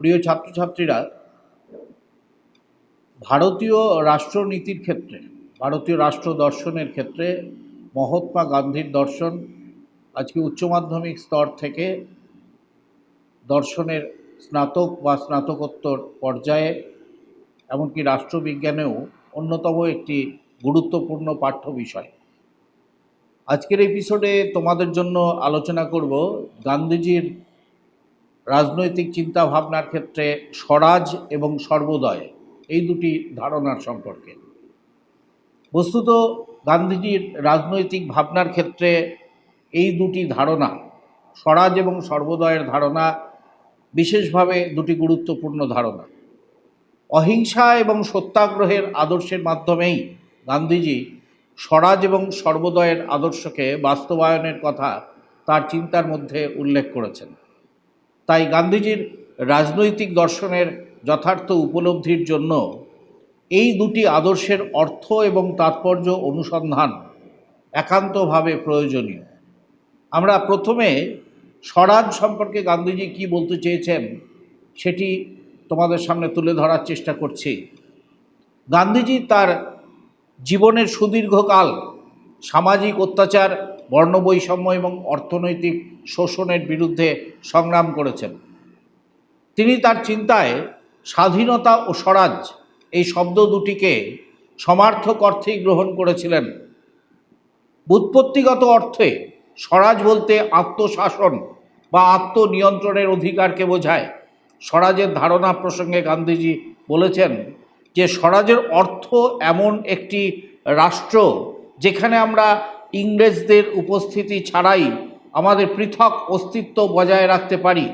প্রিয় ছাত্রছাত্রীরা, ভারতীয় রাষ্ট্রনীতির ক্ষেত্রে, ভারতীয় রাষ্ট্র দর্শনের ক্ষেত্রে মহাত্মা গান্ধীর দর্শন আজকে উচ্চ মাধ্যমিক স্তর থেকে দর্শনের স্নাতক বা স্নাতকোত্তর পর্যায়ে, এমনকি রাষ্ট্রবিজ্ঞানেও অন্যতম একটি গুরুত্বপূর্ণ পাঠ্য বিষয়। আজকের এপিসোডে তোমাদের জন্য আলোচনা করব গান্ধীজির রাজনৈতিক চিন্তা ভাবনার ক্ষেত্রে স্বরাজ এবং সর্বোদয়। এই দুটি ধারণার সম্পর্কে। বস্তুত গান্ধীজির রাজনৈতিক ভাবনার ক্ষেত্রে এই দুটি ধারণা, স্বরাজ এবং সর্বোদয়ের ধারণা, বিশেষভাবে দুটি গুরুত্বপূর্ণ ধারণা। অহিংসা এবং সত্যাগ্রহের আদর্শের মাধ্যমেই গান্ধীজি স্বরাজ এবং সর্বোদয়ের আদর্শকে বাস্তবায়নের কথা তার চিন্তার মধ্যে উল্লেখ করেছেন। তাই গান্ধীজির রাজনৈতিক দর্শনের যথার্থ উপলব্ধির জন্য এই দুটি আদর্শের অর্থ এবং তাৎপর্য অনুসন্ধান একান্তভাবে প্রয়োজনীয়। আমরা প্রথমে স্বরাজ সম্পর্কে গান্ধীজি কি বলতে চেয়েছেন সেটি তোমাদের সামনে তুলে ধরার চেষ্টা করছি। গান্ধীজি তার জীবনের সুদীর্ঘকাল সামাজিক অত্যাচার, বর্ণবৈষম্য এবং অর্থনৈতিক শোষণের বিরুদ্ধে সংগ্রাম করেছেন। তিনি তার চিন্তায় স্বাধীনতা ও স্বরাজ এই শব্দ দুটিকে সমার্থক অর্থেই গ্রহণ করেছিলেন। বুৎপত্তিগত অর্থে স্বরাজ বলতে আত্মশাসন বা আত্মনিয়ন্ত্রণের অধিকারকে বোঝায়। স্বরাজের ধারণা প্রসঙ্গে গান্ধীজি বলেছেন যে স্বরাজের অর্থ এমন একটি রাষ্ট্র যেখানে আমরা ইংরেজদের উপস্থিতি ছাড়াই আমাদের পৃথক অস্তিত্ব বজায় রাখতে পারি।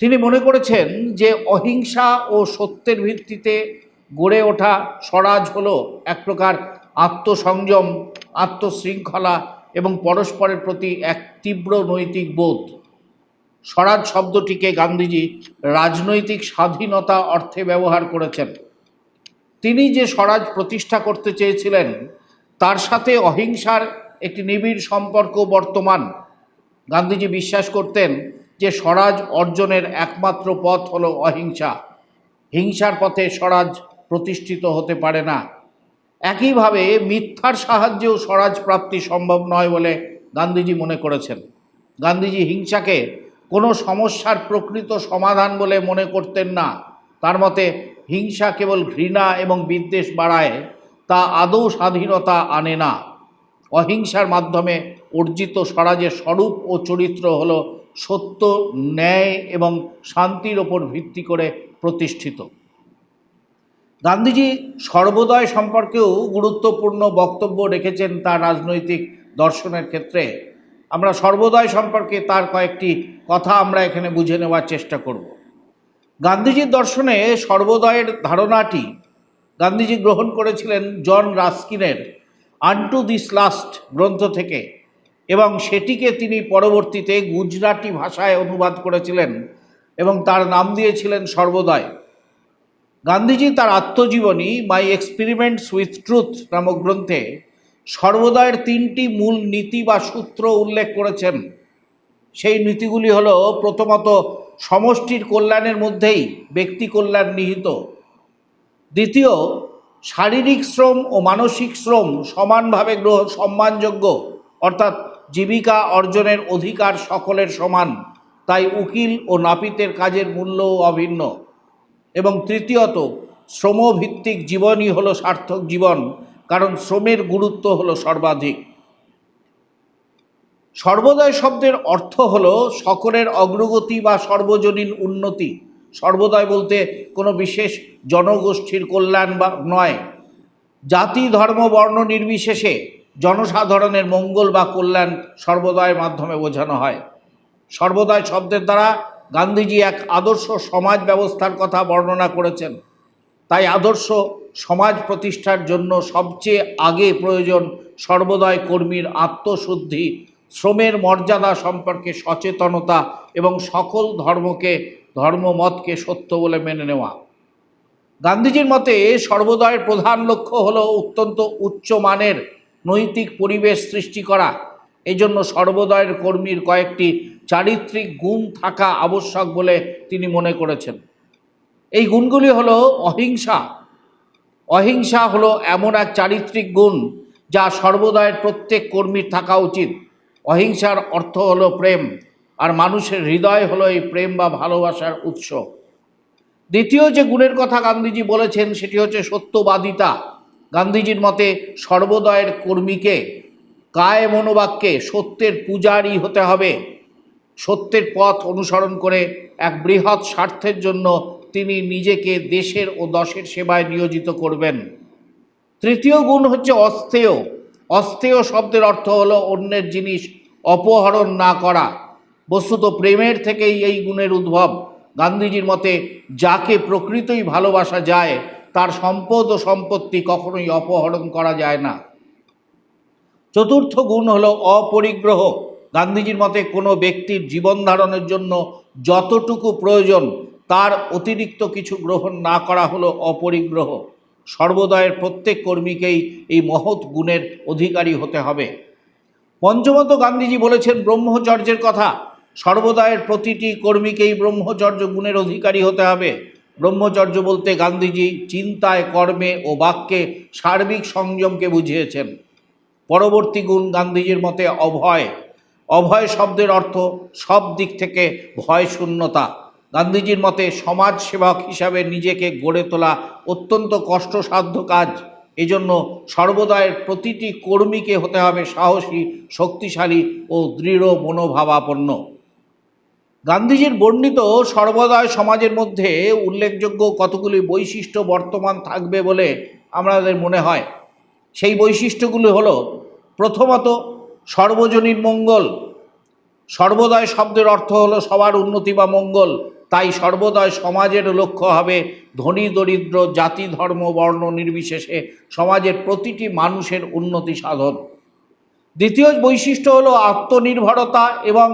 তিনি মনে করেছেন যে অহিংসা ও সত্যের ভিত্তিতে গড়ে ওঠা স্বরাজ হলো এক প্রকার আত্মসংযম, আত্মশৃঙ্খলা এবং পরস্পরের প্রতি এক তীব্র নৈতিক বোধ। স্বরাজ শব্দটিকে গান্ধীজি রাজনৈতিক স্বাধীনতা অর্থে ব্যবহার করেছেন। তিনি যে স্বরাজ প্রতিষ্ঠা করতে চেয়েছিলেন, তার সাথে অহিংসার একটি নিবিড় সম্পর্ক বর্তমান। গান্ধীজি বিশ্বাস করতেন যে স্বরাজ অর্জনের একমাত্র পথ হল অহিংসা। হিংসার পথে স্বরাজ প্রতিষ্ঠিত হতে পারে না। একইভাবে মিথ্যার সাহায্যেও স্বরাজ প্রাপ্তি সম্ভব নয় বলে গান্ধীজি মনে করেছেন। গান্ধীজি হিংসাকে কোনো সমস্যার প্রকৃত সমাধান বলে মনে করতেন না। তার মতে হিংসা কেবল ঘৃণা এবং বিদ্বেষ বাড়ায়, তা আদৌ স্বাধীনতা আনে না। অহিংসার মাধ্যমে অর্জিত স্বরাজের স্বরূপ ও চরিত্র হল সত্য, ন্যায় এবং শান্তির ওপর ভিত্তি করে প্রতিষ্ঠিত। গান্ধীজি সর্বোদয় সম্পর্কেও গুরুত্বপূর্ণ বক্তব্য রেখেছেন তার রাজনৈতিক দর্শনের ক্ষেত্রে। আমরা সর্বোদয় সম্পর্কে তার কয়েকটি কথা আমরা এখানে বুঝে নেওয়ার চেষ্টা করব। গান্ধীজির দর্শনে সর্বোদয়ের ধারণাটি গান্ধীজি গ্রহণ করেছিলেন জন রাস্কিনের আনটু দিস লাস্ট গ্রন্থ থেকে এবং সেটিকে তিনি পরবর্তীতে গুজরাটি ভাষায় অনুবাদ করেছিলেন এবং তার নাম দিয়েছিলেন সর্বোদয়। গান্ধীজি তার আত্মজীবনী মাই এক্সপেরিমেন্টস উইথ ট্রুথ নামক গ্রন্থে সর্বদয়ের তিনটি মূল নীতি বা সূত্র উল্লেখ করেছেন। সেই নীতিগুলি হলো প্রথমত সমষ্টির কল্যাণের মধ্যেই ব্যক্তি কল্যাণ নিহিত। দ্বিতীয়, শারীরিক শ্রম ও মানসিক শ্রম সমানভাবে গ্রহ, সম্মানযোগ্য, অর্থাৎ জীবিকা অর্জনের অধিকার সকলের সমান, তাই উকিল ও নাপিতের কাজের মূল্যও অভিন্ন। এবং তৃতীয়ত, শ্রমভিত্তিক জীবনই হলো সার্থক জীবন, কারণ শ্রমের গুরুত্ব হলো সর্বাধিক। সর্বদয় শব্দের অর্থ হলো সকলের অগ্রগতি বা সর্বজনীন উন্নতি। সর্বদয় বলতে কোনো বিশেষ জনগোষ্ঠীর কল্যাণ বা নয়। জাতি, ধর্ম, বর্ণ নির্বিশেষে জনসাধারণের মঙ্গল বা কল্যাণ সর্বদয়ের মাধ্যমে বোঝানো হয়। সর্বদয় শব্দের দ্বারা গান্ধীজি এক আদর্শ সমাজ ব্যবস্থার কথা বর্ণনা করেছেন। তাই আদর্শ সমাজ প্রতিষ্ঠার জন্য সবচেয়ে আগে প্রয়োজন সর্বদয় কর্মীর আত্মশুদ্ধি শ্রমের মর্যাদা সম্পর্কে সচেতনতা এবং সকল ধর্মকে, ধর্মমতকে সত্য বলে মেনে নেওয়া। গান্ধীজির মতে, সর্বদয়ের প্রধান লক্ষ্য হল অত্যন্ত উচ্চ মানের নৈতিক পরিবেশ সৃষ্টি করা। এই জন্য সর্বদয়ের কর্মীর কয়েকটি চারিত্রিক গুণ থাকা আবশ্যক বলে তিনি মনে করেছেন। এই গুণগুলি হলো অহিংসা। অহিংসা হলো এমন এক চারিত্রিক গুণ যা সর্বদয়ের প্রত্যেক কর্মীর থাকা উচিত। অহিংসার অর্থ হলো প্রেম, আর মানুষের হৃদয় হলো এই প্রেম বা ভালোবাসার উৎস। দ্বিতীয় যে গুণের কথা গান্ধীজি বলেছেন, সেটি হচ্ছে সত্যবাদিতা। গান্ধীজির মতে, সর্বদয়ের কর্মীকে, কায় মনোবাক্যে সত্যের পূজারই হতে হবে। সত্যের পথ অনুসরণ করে এক বৃহৎ স্বার্থের জন্য তিনি নিজেকে দেশের ও দশের সেবায় নিয়োজিত করবেন। তৃতীয় গুণ হচ্ছে অস্থেয়। অস্থেয় শব্দের অর্থ হলো অন্যের জিনিস অপহরণ না করা। বস্তুত প্রেমের থেকেই এই গুণের উদ্ভব। গান্ধীজির মতে, যাকে প্রকৃতই ভালোবাসা যায়, তার সম্পদ ও সম্পত্তি কখনোই অপহরণ করা যায় না। চতুর্থ গুণ হলো অপরিগ্রহ। গান্ধীজির মতে, কোনো ব্যক্তির জীবন ধারণের জন্য যতটুকু প্রয়োজন, তার অতিরিক্ত কিছু গ্রহণ না করা হলো অপরিগ্রহ। সর্বদয়ের প্রত্যেক কর্মীকেই এই মহৎ গুণের অধিকারী হতে হবে। পঞ্চমত গান্ধীজি বলেছেন, ব্রহ্মচর্যের কথা। সর্বদায়ের প্রতিটি কর্মীকেই ব্রহ্মচর্য গুণের অধিকারী হতে হবে। ব্রহ্মচর্য বলতে গান্ধীজি চিন্তায়, কর্মে ও বাক্যে সার্বিক সংযমকে বুঝিয়েছেন। পরবর্তী গুণ গান্ধীজির মতে, অভয়। অভয় শব্দের অর্থ সব দিক থেকে ভয় শূন্যতা। গান্ধীজির মতে সমাজ সেবক হিসাবে নিজেকে গড়ে তোলা অত্যন্ত কষ্টসাধ্য কাজ। এজন্য সর্বদায়ের প্রতিটি কর্মীকে হতে হবে সাহসী, শক্তিশালী ও দৃঢ় মনোভাবাপন্ন। গান্ধীজির বর্ণিত সর্বদয় সমাজের মধ্যে উল্লেখযোগ্য কতগুলি বৈশিষ্ট্য বর্তমান থাকবে বলে আমাদের মনে হয়। সেই বৈশিষ্ট্যগুলি হলো, প্রথমত, সর্বজনীন মঙ্গল। সর্বদয় শব্দের অর্থ হলো সবার উন্নতি বা মঙ্গল। তাই সর্বদয় সমাজের লক্ষ্য হবে ধনী, দরিদ্র, জাতি, ধর্ম, বর্ণ নির্বিশেষে সমাজের প্রতিটি মানুষের উন্নতি সাধন। দ্বিতীয় বৈশিষ্ট্য হলো আত্মনির্ভরতা এবং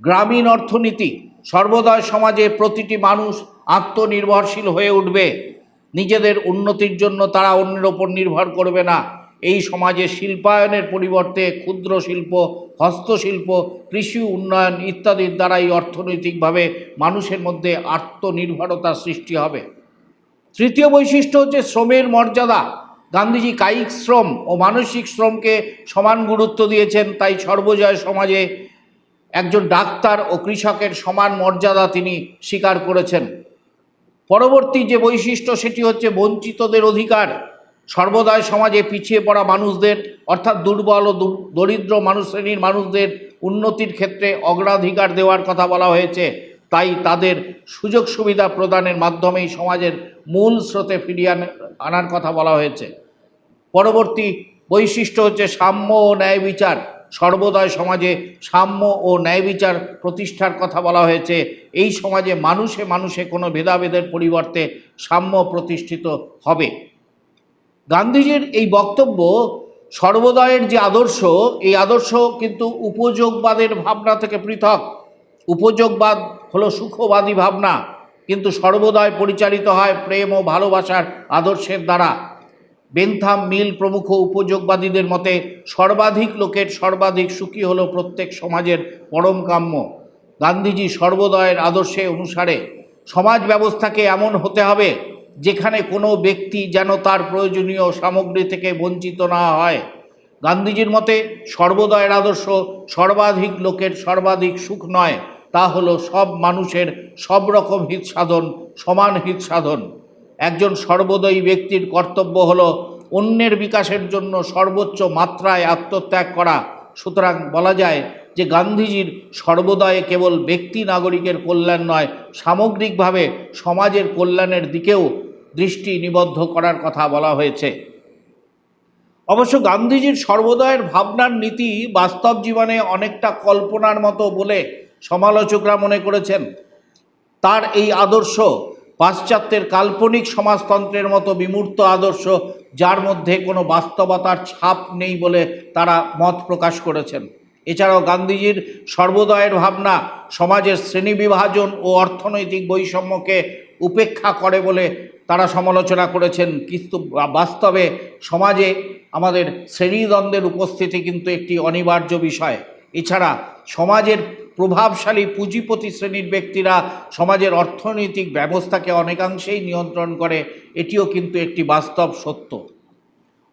গ্রামীণ অর্থনীতি। সর্বদয় সমাজে প্রতিটি মানুষ আত্মনির্ভরশীল হয়ে উঠবে। নিজেদের উন্নতির জন্য তারা অন্যের ওপর নির্ভর করবে না। এই সমাজে শিল্পায়নের পরিবর্তে ক্ষুদ্র শিল্প, হস্তশিল্প, কৃষি উন্নয়ন ইত্যাদির দ্বারাই অর্থনৈতিকভাবে মানুষের মধ্যে আত্মনির্ভরতা সৃষ্টি হবে। তৃতীয় বৈশিষ্ট্য হচ্ছে শ্রমের মর্যাদা। গান্ধীজি কায়িক শ্রম ও মানসিক শ্রমকে সমান গুরুত্ব দিয়েছেন, তাই সর্বজয় সমাজে একজন ডাক্তার ও কৃষকের সমান মর্যাদা তিনি স্বীকার করেছেন। পরবর্তী যে বৈশিষ্ট্য, সেটি হচ্ছে বঞ্চিতদের অধিকার। সর্বদায় সমাজে পিছিয়ে পড়া মানুষদের, অর্থাৎ দুর্বল ও দরিদ্র মানুষ শ্রেণির মানুষদের উন্নতির ক্ষেত্রে অগ্রাধিকার দেওয়ার কথা বলা হয়েছে। তাই তাদের সুযোগ সুবিধা প্রদানের মাধ্যমেই সমাজের মূল স্রোতে ফিরিয়ে আন- আনার কথা বলা হয়েছে। পরবর্তী বৈশিষ্ট্য হচ্ছে সাম্য ও ন্যায় বিচার। সর্বদয় সমাজে সাম্য ও ন্যায় বিচার প্রতিষ্ঠার কথা বলা হয়েছে। এই সমাজে মানুষে মানুষে কোনো ভেদাভেদের পরিবর্তে সাম্য প্রতিষ্ঠিত হবে। গান্ধীজির এই বক্তব্য সর্বদয়ের যে আদর্শ, এই আদর্শ কিন্তু উপযোগবাদের ভাবনা থেকে পৃথক। উপযোগবাদ হলো সুখবাদী ভাবনা, কিন্তু সর্বদয় পরিচালিত হয় প্রেম ও ভালোবাসার আদর্শের দ্বারা। বেনথাম মিল প্রমুখ উপযোগবাদীদের মতে, সর্বাধিক লোকের সর্বাধিক সুখী হলো প্রত্যেক সমাজের পরম কাম্য। গান্ধীজি সর্বদয়ের আদর্শে অনুসারে, সমাজ ব্যবস্থাকে এমন হতে হবে যেখানে কোনো ব্যক্তি যেন তার প্রয়োজনীয় সামগ্রী থেকে বঞ্চিত না হয়। গান্ধীজির মতে সর্বদয়ের আদর্শ সর্বাধিক লোকের সর্বাধিক সুখ নয়, তা হলো সব মানুষের সব রকম হিত সাধন, সমান হিত সাধন। একজন সর্বদয়ী ব্যক্তির কর্তব্য হলো অন্যের বিকাশের জন্য সর্বোচ্চ মাত্রায় আত্মত্যাগ করা। সুতরাং বলা যায় যে গান্ধীজির সর্বদয়ে কেবল ব্যক্তি নাগরিকের কল্যাণ নয়, সামগ্রিকভাবে সমাজের কল্যাণের দিকেও দৃষ্টি নিবদ্ধ করার কথা বলা হয়েছে। অবশ্য গান্ধীজির সর্বদয়ের ভাবনার নীতি বাস্তব জীবনে অনেকটা কল্পনার মতো বলে সমালোচকরা মনে করেছেন। তার এই আদর্শ পাশ্চাত্যের কাল্পনিক সমাজতন্ত্রের মতো বিমূর্ত আদর্শ, যার মধ্যে কোনো বাস্তবতার ছাপ নেই বলে তারা মত প্রকাশ করেছেন। এছাড়াও গান্ধীজির সর্বদয়ের ভাবনা সমাজের শ্রেণি বিভাজন ও অর্থনৈতিক বৈষম্যকে উপেক্ষা করে বলে তারা সমালোচনা করেছেন, কিন্তু বাস্তবে সমাজে আমাদের শ্রেণীদ্বন্দ্বের উপস্থিতি কিন্তু একটি অনিবার্য বিষয়। এছাড়া সমাজের প্রভাবশালী পুঁজিপতি শ্রেণির ব্যক্তিরা সমাজের অর্থনৈতিক ব্যবস্থাকে অনেকাংশেই নিয়ন্ত্রণ করে, এটিও কিন্তু একটি বাস্তব সত্য।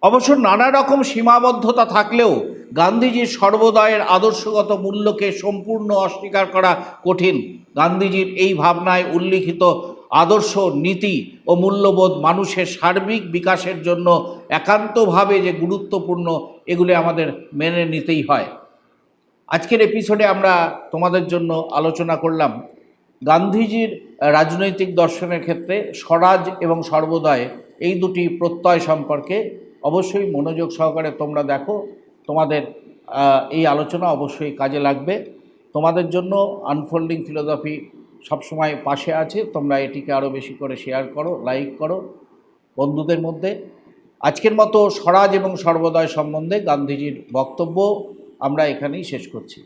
অবশ্য নানা রকম সীমাবদ্ধতা থাকলেও গান্ধীজির সর্বদয়ের আদর্শগত মূল্যকে সম্পূর্ণ অস্বীকার করা কঠিন। গান্ধীজির এই ভাবনায় উল্লিখিত আদর্শ, নীতি ও মূল্যবোধ মানুষের সার্বিক বিকাশের জন্য একান্তভাবে যে গুরুত্বপূর্ণ, এগুলি আমাদের মেনে নিতেই হয়। আজকের এপিসোডে আমরা তোমাদের জন্য আলোচনা করলাম গান্ধীজির রাজনৈতিক দর্শনের ক্ষেত্রে স্বরাজ এবং সর্বদয় এই দুটি প্রত্যয় সম্পর্কে। অবশ্যই মনোযোগ সহকারে তোমরা দেখো, তোমাদের এই আলোচনা অবশ্যই কাজে লাগবে। তোমাদের জন্য আনফোল্ডিং ফিলোসফি সবসময় পাশে আছে। তোমরা এটিকে আরও বেশি করে শেয়ার করো লাইক করো বন্ধুদের মধ্যে। আজকের মতো স্বরাজ এবং সর্বদয় সম্বন্ধে গান্ধীজির বক্তব্য আমরা এখানেই শেষ করছি।